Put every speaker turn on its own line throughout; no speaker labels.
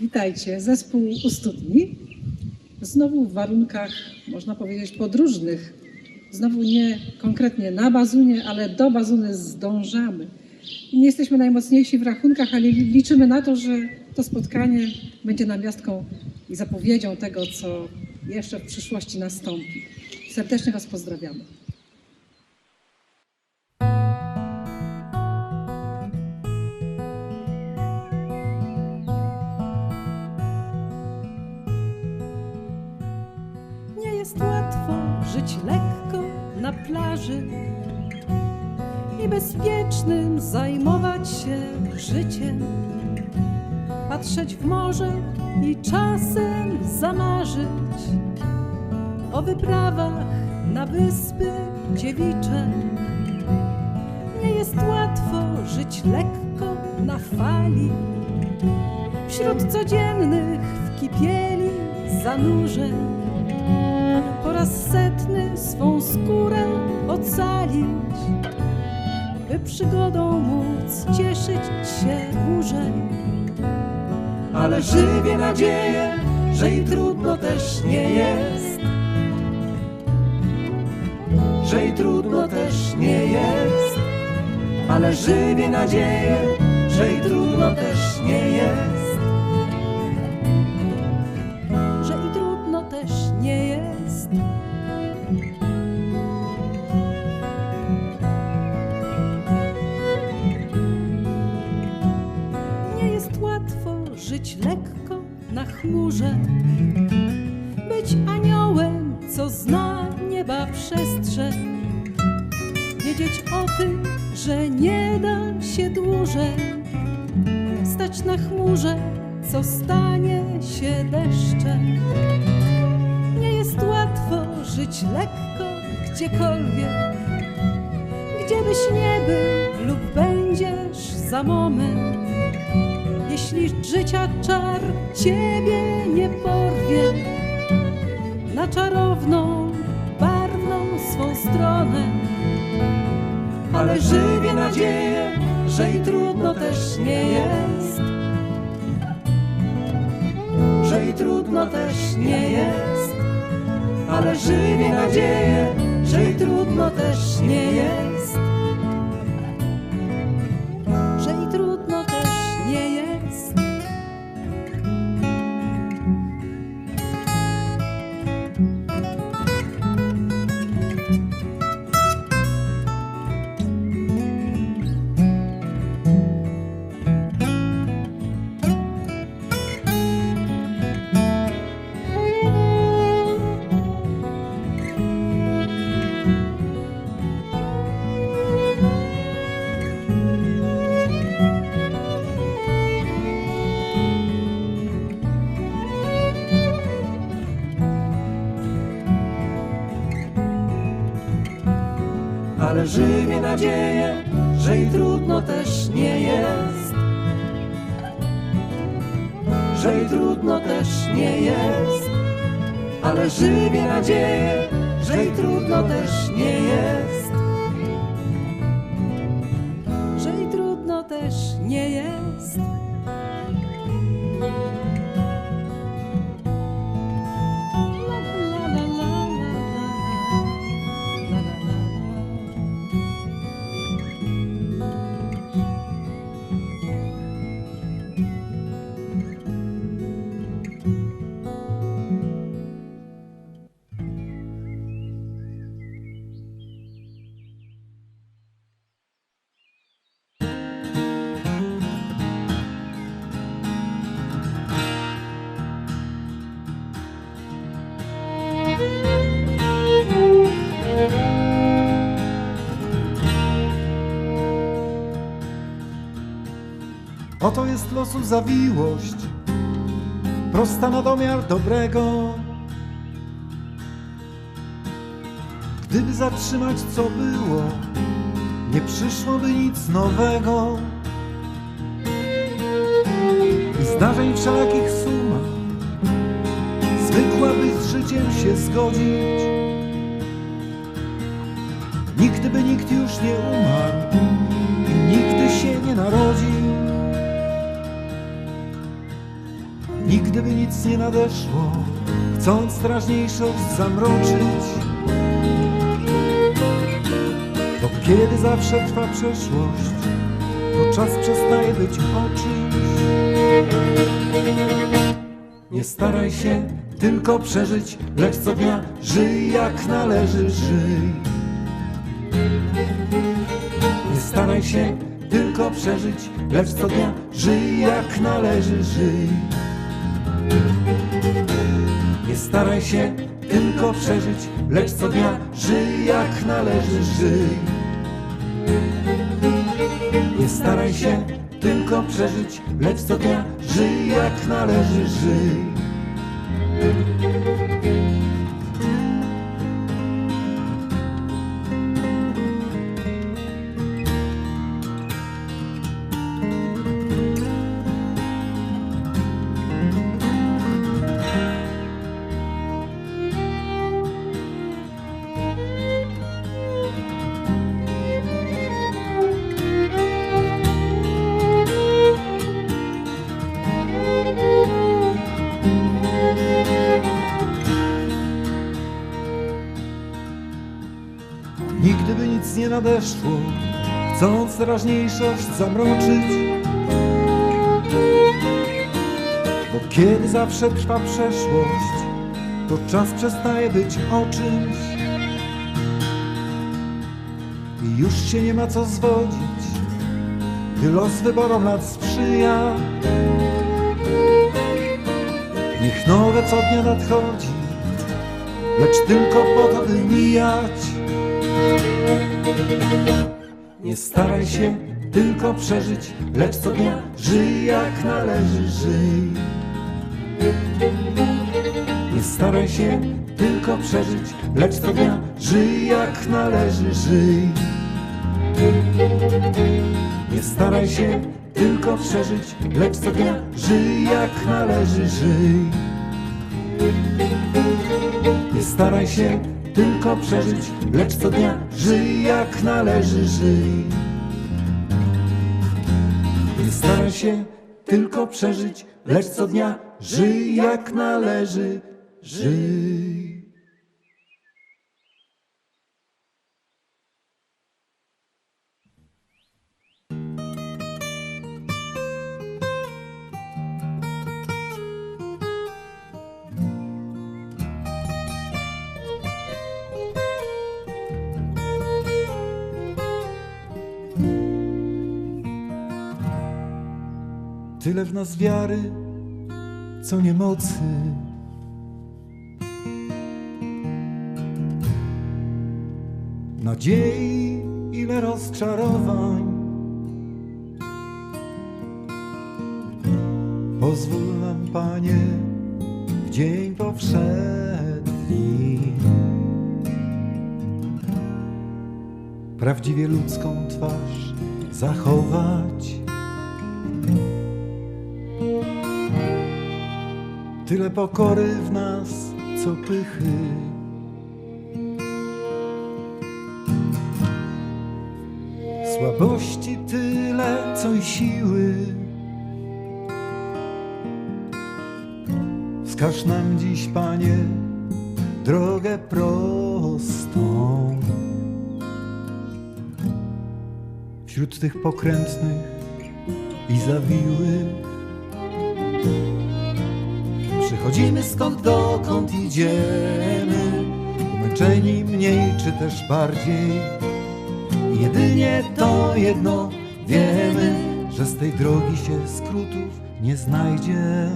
Witajcie, zespół u studni. Znowu w warunkach, można powiedzieć, podróżnych. Znowu nie konkretnie na bazunie, ale do bazuny zdążamy. Nie jesteśmy najmocniejsi w rachunkach, ale liczymy na to, że to spotkanie będzie namiastką i zapowiedzią tego, co jeszcze w przyszłości nastąpi. Serdecznie Was pozdrawiamy.
Na plaży i bezpiecznym zajmować się życiem. Patrzeć w morze i czasem zamarzyć o wyprawach na wyspy dziewicze. Nie jest łatwo żyć lekko na fali wśród codziennych w kipieli zanurzeń raz setny swą skórę ocalić, by przygodą móc cieszyć się dłużej.
ale żywię nadzieję, że i trudno też nie jest. Że i trudno też nie jest, ale żywię nadzieję, że i trudno też nie jest.
Żyć lekko na chmurze, być aniołem, co zna nieba przestrzeń, wiedzieć o tym, że nie da się dłużej stać na chmurze, co stanie się deszczem. Nie jest łatwo żyć lekko gdziekolwiek, gdzie byś nie był lub będziesz za moment. Jeśli życia czar ciebie nie porwie na czarowną, barwną swą stronę,
Ale żywię nadzieję, że i trudno też nie jest. Że i trudno też nie jest, ale żywię nadzieję, że i trudno też nie jest. Nadzieję, że i trudno też nie jest. Że i trudno też nie jest, ale żywię nadzieję, że i trudno też nie jest.
Oto jest losu zawiłość, prosta na domiar dobrego. Gdyby zatrzymać co było, nie przyszłoby nic nowego. Zdarzeń wszelakich suma, zwykła by z życiem się zgodzić. Nigdy by nikt już nie umarł nic nie nadeszło, chcąc strażniejszość zamroczyć. Bo kiedy zawsze trwa przeszłość, to czas przestaje być o. Nie staraj się tylko przeżyć, lecz co dnia żyj jak należy, żyj. Nie staraj się tylko przeżyć, lecz co dnia żyj jak należy, żyj. Nie staraj się tylko przeżyć, lecz co dnia żyj jak należy, żyj. Nie staraj się tylko przeżyć, lecz co dnia żyj jak należy, żyj. Nadeszło, chcąc strażniejszość zamroczyć. Bo kiedy zawsze trwa przeszłość, to czas przestaje być o czymś. I już się nie ma co zwodzić, gdy los wyborom lat sprzyja. Niech nowe co dnia nadchodzi, lecz tylko po to, by mijać. Nie staraj się tylko przeżyć, lecz co dnia żyj jak należy, żyj. Nie staraj się tylko przeżyć, lecz co dnia żyj jak należy, żyj. Nie staraj się tylko przeżyć, lecz co dnia żyj jak należy, żyj. Nie staraj się tylko przeżyć, lecz co dnia żyj jak należy, żyj. Nie staraj się tylko przeżyć, lecz co dnia żyj jak należy, żyj. Tyle w nas wiary, co nie mocy. Nadziei, ile rozczarowań. Pozwól nam, Panie, w dzień powszedni prawdziwie ludzką twarz zachować. Tyle pokory w nas, co pychy. Słabości tyle, co i siły. Wskaż nam dziś, Panie, drogę prostą. Wśród tych pokrętnych i zawiłych Przychodzimy skąd dokąd idziemy, umęczeni mniej czy też bardziej. Jedynie to jedno wiemy, że z tej drogi się skrótów nie znajdzie.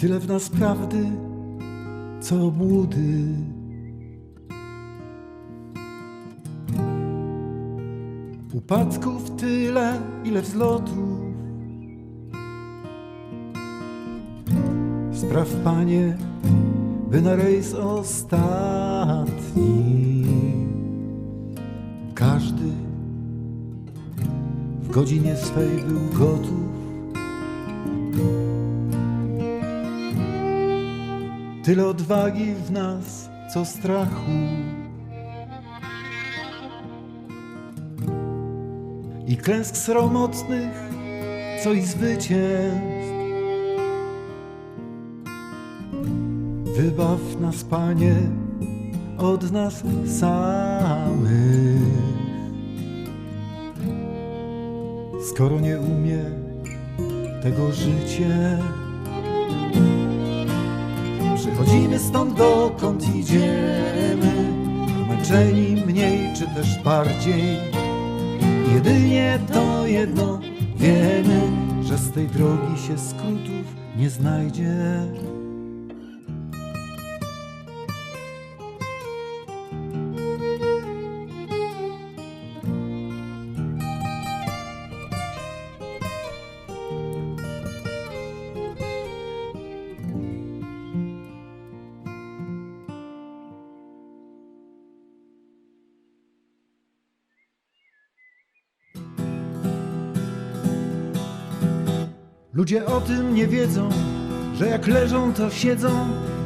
Tyle w nas prawdy, co obłudy. Upadków tyle, ile wzlotów. Spraw, Panie, by na rejs ostatni każdy w godzinie swej był gotów Tyle odwagi w nas, co strachu. I klęsk sromotnych, co i zwycięstw. Wybaw nas, Panie, od nas samych. Skoro nie umie tego życie, Przychodzimy stąd dokąd idziemy. Zmęczeni mniej czy też bardziej. Jedynie to jedno wiemy Że z tej drogi się skrótów nie znajdzie Ludzie o tym nie wiedzą, że jak leżą to siedzą.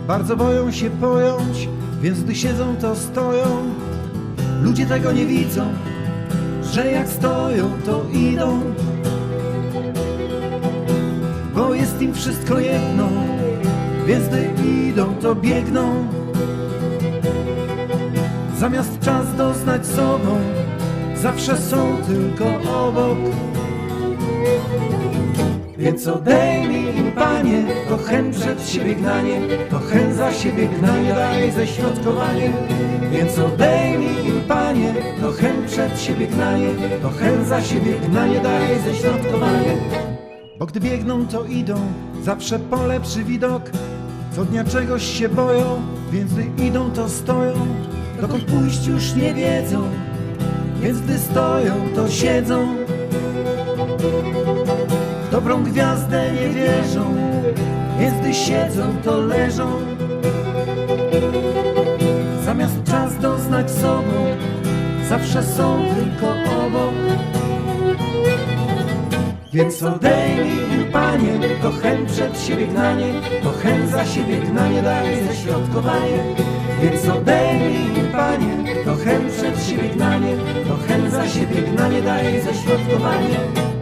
Bardzo boją się pojąć, więc gdy siedzą to stoją. Ludzie tego nie widzą, że jak stoją to idą. Bo jest im wszystko jedno, więc gdy idą to biegną. Zamiast czas doznać sobą, zawsze są tylko obok więc odejmij im, Panie, to chęć przed siebie gnanie, to chęć za siebie gnanie, daj ześrodkowanie. Więc odejmij im, Panie, to chęć przed siebie gnanie, to chęć za siebie gnanie, daj ześrodkowanie. Bo gdy biegną, to idą, zawsze po lepszy widok, co dnia czegoś się boją, więc gdy idą, to stoją, dokąd pójść już nie wiedzą, więc gdy stoją, to siedzą. Dobrą gwiazdę nie wierzą, więc gdy siedzą, to leżą. Zamiast czas doznać sobą, zawsze są tylko obok. Więc odejmij Panie, to chęć przed siebie gnanie, to chęć za siebie gnanie, daj ześrodkowanie. Więc odejmij Panie, to chęć przed siebie gnanie, to chęć za siebie gnanie, daj ześrodkowanie.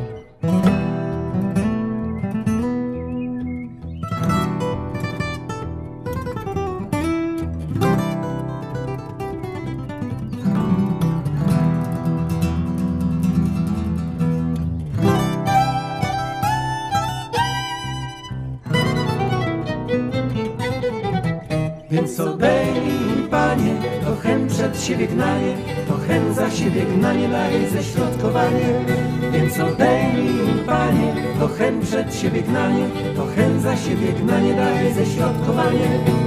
Więc odejmij im, Panie, to chęć przed siebie gnanie, to chęć za siebie gnanie, daj ześrodkowanie. Więc odejmij im, Panie, to chęć przed siebie gnanie, to chęć za siebie gnanie, daj ześrodkowanie.